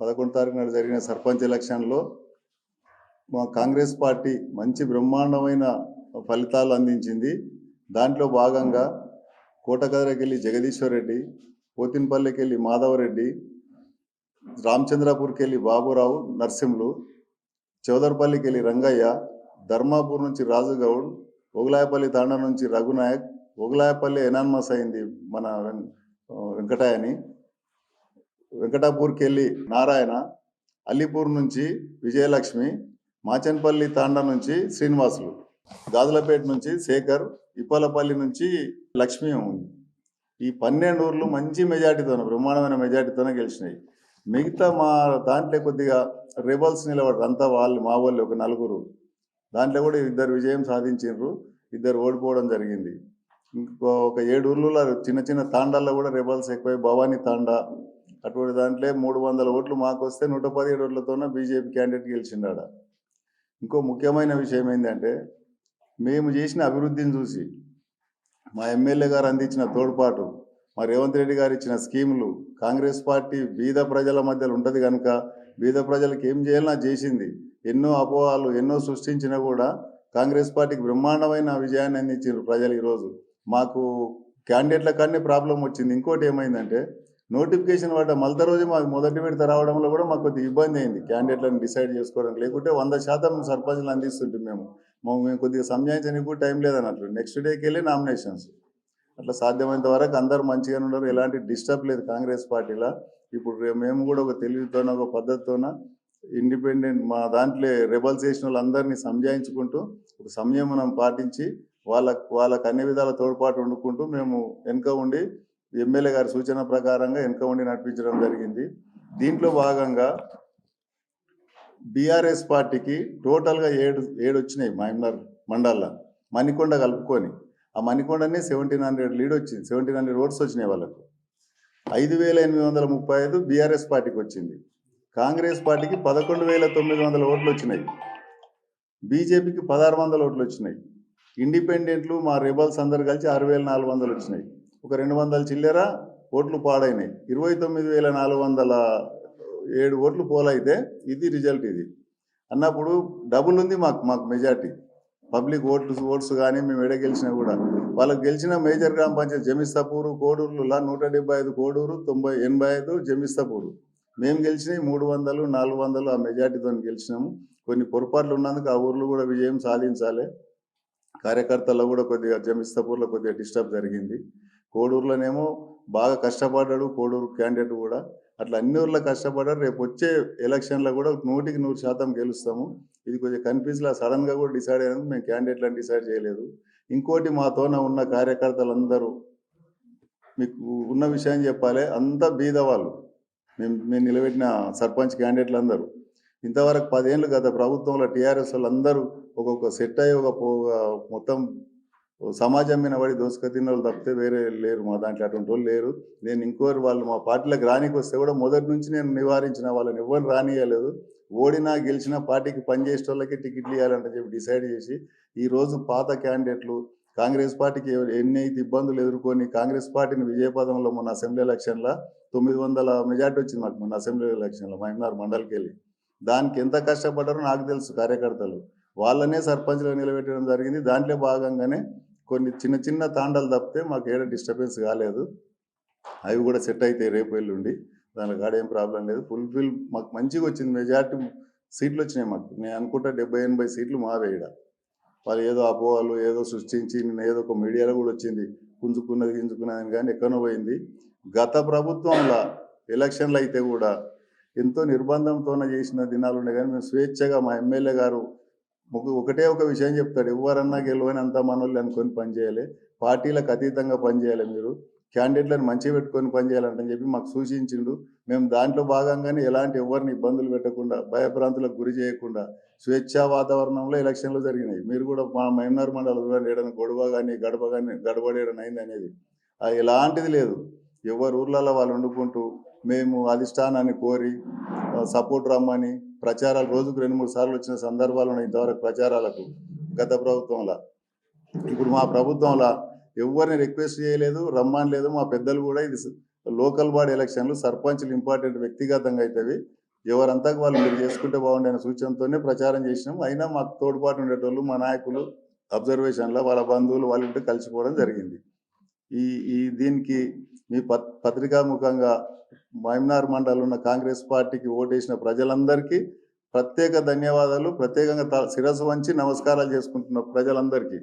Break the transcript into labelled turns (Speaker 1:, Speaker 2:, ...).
Speaker 1: పదకొండు తారీఖు నాడు జరిగిన సర్పంచ్ ఎలక్షన్లో మా కాంగ్రెస్ పార్టీ మంచి బ్రహ్మాండమైన ఫలితాలు అందించింది. దాంట్లో భాగంగా కోటకదరకెళ్ళి జగదీశ్వర్ రెడ్డి పోతిన్పల్లికి వెళ్ళి మాధవరెడ్డి రామచంద్రపూర్కి వెళ్ళి బాబురావు నర్సింహులు చౌదర్పల్లికి వెళ్ళి రంగయ్య ధర్మాపూర్ నుంచి రాజుగౌడ్ ఒగులాయపల్లి తాండా నుంచి రఘునాయక్ ఒగులాయపల్లి ఎనాన్మస్ అయింది మన వెం- వెంకటాయని. వెంకటాపూర్కి వెళ్ళి నారాయణ అల్లిపూర్ నుంచి విజయలక్ష్మి మాచన్పల్లి తాండా నుంచి శ్రీనివాసులు గాజులపేట నుంచి శేఖర్ ఇప్పలపల్లి నుంచి లక్ష్మి ఉంది ఈ పన్నెండు ఊర్లు మంచి మెజార్టీతోనే బ్రహ్మాండమైన మెజార్టీతోనే గెలిచినాయి. మిగతా మా దాంట్లో కొద్దిగా రెబల్స్ నిలబడరు అంతా వాళ్ళు మా వాళ్ళు ఒక నలుగురు. దాంట్లో కూడా ఇద్దరు విజయం సాధించారు ఇద్దరు ఓడిపోవడం జరిగింది. ఇంకో ఒక ఏడు ఊర్లలో చిన్న చిన్న తాండాల్లో కూడా రెబల్స్ ఎక్కువై భవానీ తాండా అటువంటి దాంట్లో మూడు వందల ఓట్లు మాకు వస్తే నూట పదిహేడు ఓట్లతోనే బీజేపీ క్యాండిడేట్ గెలిచిండాడ. ఇంకో ముఖ్యమైన విషయం ఏంటంటే మేము చేసిన అభివృద్ధిని చూసి మా ఎమ్మెల్యే గారు అందించిన తోడ్పాటు మా రేవంత్ రెడ్డి గారు ఇచ్చిన స్కీములు కాంగ్రెస్ పార్టీ బీద ప్రజల మధ్యలో ఉంటుంది కనుక బీద ప్రజలకు ఏం చేయాలన్నా చేసింది. ఎన్నో అపోహాలు ఎన్నో సృష్టించినా కూడా కాంగ్రెస్ పార్టీకి బ్రహ్మాండమైన విజయాన్ని అందించారు ప్రజలు ఈరోజు. మాకు క్యాండిడేట్ల కానీ ప్రాబ్లం వచ్చింది. ఇంకోటి ఏమైందంటే నోటిఫికేషన్ పడ్డ మళ్ళీ రోజు మాకు మొదటి విడత రావడంలో కూడా మాకు కొద్దిగా ఇబ్బంది అయింది. క్యాండిడేట్లను డిసైడ్ చేసుకోవడం లేకుంటే వంద శాతం సర్పంచ్లు అందిస్తుంటే మేము. మాకు మేము కొద్దిగా సంజాయించడానికి కూడా టైం లేదన్నట్లు నెక్స్ట్ డేకి వెళ్ళి నామినేషన్స్. అట్లా సాధ్యమైనంత వరకు అందరు మంచిగానే ఉన్నారు. ఎలాంటి డిస్టర్బ్ లేదు కాంగ్రెస్ పార్టీలో. ఇప్పుడు మేము కూడా ఒక తెలివితోన ఒక పద్ధతితోన ఇండిపెండెంట్ మా దాంట్లో రెబల్స్ చేసిన వాళ్ళందరినీ సంజాయించుకుంటూ ఒక సంయమనం పాటించి వాళ్ళ వాళ్ళకు అన్ని విధాల తోడ్పాటు వండుకుంటూ మేము వెనుక ఉండి ఎమ్మెల్యే గారి సూచన ప్రకారంగా ఎన్కౌండి నడిపించడం జరిగింది. దీంట్లో భాగంగా బీఆర్ఎస్ పార్టీకి టోటల్గా ఏడు ఏడు వచ్చినాయి మహమ్నార్ మండల్లో మణికొండ కలుపుకొని. ఆ మణికొండనే సెవెంటీన్ హండ్రెడ్ లీడ్ వచ్చింది. సెవెంటీన్ హండ్రెడ్ ఓట్స్ వచ్చినాయి వాళ్ళకు. ఐదు వేల ఎనిమిది వందల ముప్పై ఐదు బీఆర్ఎస్ పార్టీకి వచ్చింది. కాంగ్రెస్ పార్టీకి పదకొండు వేల తొమ్మిది వందల ఓట్లు వచ్చినాయి. బీజేపీకి పదహారు వందల ఓట్లు వచ్చినాయి. ఇండిపెండెంట్లు మా రెబల్స్ అందరు కలిసి ఆరు వేల నాలుగు వందలు వచ్చినాయి. ఒక రెండు వందల చిల్లర? ఓట్లు పాడైనాయి. ఇరవై తొమ్మిది వేల నాలుగు వందల ఏడు ఓట్లు పోలైతే ఇది రిజల్ట్ ఇది. అన్నప్పుడు డబుల్ ఉంది మాకు మాకు మెజార్టీ. పబ్లిక్ ఓట్లు ఓట్స్ కానీ మేము ఎడ గెలిచినా కూడా. వాళ్ళకి గెలిచిన మేజర్ గ్రామ పంచాయతీ జమిస్తాపూరు కోడూరులో నూట డెబ్బై ఐదు కోడూరు తొంభై ఎనభై ఐదు జమిస్తాపూరు. మేము గెలిచినవి మూడు వందలు నాలుగు వందలు ఆ మెజార్టీతో గెలిచినాము. కొన్ని పొరపాట్లు ఉన్నందుకు ఆ ఊర్లో కూడా విజయం సాధించాలి. కార్యకర్తల్లో కూడా కొద్దిగా జమిస్తాపూర్లో కొద్దిగా డిస్టర్బ్ జరిగింది. కోడూరులోనేమో బాగా కష్టపడ్డాడు కోడూరు క్యాండిడేట్ కూడా. అట్లా అన్ని ఊర్లో కష్టపడ్డారు రేపు వచ్చే ఎలక్షన్లో కూడా నూటికి నూరు శాతం గెలుస్తాము. ఇది కొంచెం కన్ఫ్యూజ్లా సడన్గా కూడా డిసైడ్ అయినందుకు మేము క్యాండిడేట్లను డిసైడ్ చేయలేదు. ఇంకోటి మాతోన ఉన్న కార్యకర్తలందరూ మీకు ఉన్న విషయం చెప్పాలి అంతా బీద వాళ్ళు. మేము మేము నిలబెట్టిన సర్పంచ్ క్యాండిడేట్లు అందరూ ఇంతవరకు పదేళ్ళు గత ప్రభుత్వంలో టీఆర్ఎస్ వాళ్ళందరూ ఒక్కొక్క సెట్ అయ్యి ఒక ఒక మొత్తం సమాజం మీద పడి దోసుక తిన్న వాళ్ళు తప్పితే వేరే లేరు మా దాంట్లో అటువంటి వాళ్ళు లేరు. నేను ఇంకోరు వాళ్ళు మా పార్టీలోకి రానికి వస్తే కూడా మొదటి నుంచి నేను నివారించిన వాళ్ళని ఎవరు రానియలేదు ఓడినా గెలిచినా పార్టీకి పనిచేసే వాళ్ళకి టికెట్లు ఇవ్వాలంటే చెప్పి డిసైడ్ చేసి ఈ రోజు పాత క్యాండిడేట్లు కాంగ్రెస్ పార్టీకి ఎన్ని అయితే ఇబ్బందులు ఎదుర్కొని కాంగ్రెస్ పార్టీని విజయపదంలో మొన్న అసెంబ్లీ ఎలక్షన్లో తొమ్మిది వందల మెజార్టీ వచ్చింది మాకు మొన్న అసెంబ్లీ ఎలక్షన్లో మహిమనార్ మండలికి వెళ్ళి. దానికి ఎంత కష్టపడ్డారో నాకు తెలుసు కార్యకర్తలు. వాళ్ళనే సర్పంచ్లో నిలబెట్టడం జరిగింది. దాంట్లో భాగంగానే కొన్ని చిన్న చిన్న తాండాలు తప్పితే మాకు ఏడ డిస్టర్బెన్స్ కాలేదు. అవి కూడా సెట్ అవుతాయి రేపు ఎల్లుండి. దాని కాడ ఏం ప్రాబ్లం లేదు. ఫుల్ఫిల్ మాకు మంచిగా వచ్చింది. మెజార్టీ సీట్లు వచ్చినాయి మాకు. నేను అనుకుంటా డెబ్బై ఎనభై సీట్లు మావే ఈడ. వాళ్ళు ఏదో అపోహలు ఏదో సృష్టించి నేను ఏదో ఒక మీడియాలో కూడా వచ్చింది. పుంజుకున్నది గింజుకున్నది కానీ ఎక్కడో పోయింది. గత ప్రభుత్వంలో ఎలక్షన్లు అయితే కూడా ఎంతో నిర్బంధంతోనే చేసిన దినాలు ఉన్నాయి. కానీ మేము స్వేచ్ఛగా మా ఎమ్మెల్యే గారు ఒకటే ఒక విషయం చెప్తాడు. ఎవరన్నా గెలవని అంత మనోళ్ళు అనుకొని పనిచేయాలి పార్టీలకు అతీతంగా పనిచేయాలి మీరు. క్యాండిడేట్లను మంచిగా పెట్టుకొని పనిచేయాలంటని చెప్పి మాకు సూచించిండు. మేము దాంట్లో భాగంగానే ఎలాంటి ఎవరిని ఇబ్బందులు పెట్టకుండా భయభ్రాంతులకు గురి చేయకుండా స్వేచ్ఛా వాతావరణంలో ఎలక్షన్లు జరిగినాయి. మీరు కూడా మా మైనార్ మండలం చూడండి. ఏడైనా గొడవ కానీ గడప కానీ గడబడేయడం అయింది అనేది. అది ఎలాంటిది లేదు. ఎవరు ఊర్లలో వాళ్ళు వండుకుంటూ మేము అధిష్టానాన్ని కోరి సపోర్ట్ రమ్మని ప్రచారాలు రోజుకు రెండు మూడు సార్లు వచ్చిన సందర్భాలు ఉన్నాయి ఇంతవరకు ప్రచారాలకు గత ప్రభుత్వంలో. ఇప్పుడు మా ప్రభుత్వంలో ఎవరిని రిక్వెస్ట్ చేయలేదు రమ్మని లేదు మా పెద్దలు కూడా ఇది లోకల్ బాడీ ఎలక్షన్లు సర్పంచ్లు ఇంపార్టెంట్ వ్యక్తిగతంగా అవుతుంది ఎవరంతా వాళ్ళు మీరు చేసుకుంటే బాగుండే అనే సూచనతోనే ప్రచారం చేసినాం. అయినా మాకు తోడ్పాటు ఉండేటోళ్ళు మా నాయకులు అబ్జర్వేషన్లో వాళ్ళ బంధువులు వాళ్ళ కలిసిపోవడం జరిగింది. ఈ ఈ దీనికి మీ పత్ పత్రికాముఖంగా మైమ్నార్ మండలం ఉన్న కాంగ్రెస్ పార్టీకి ఓటేసిన ప్రజలందరికీ ప్రత్యేక ధన్యవాదాలు. ప్రత్యేకంగా త- శిరస్సు వంచి నమస్కారాలు చేసుకుంటున్న ప్రజలందరికీ.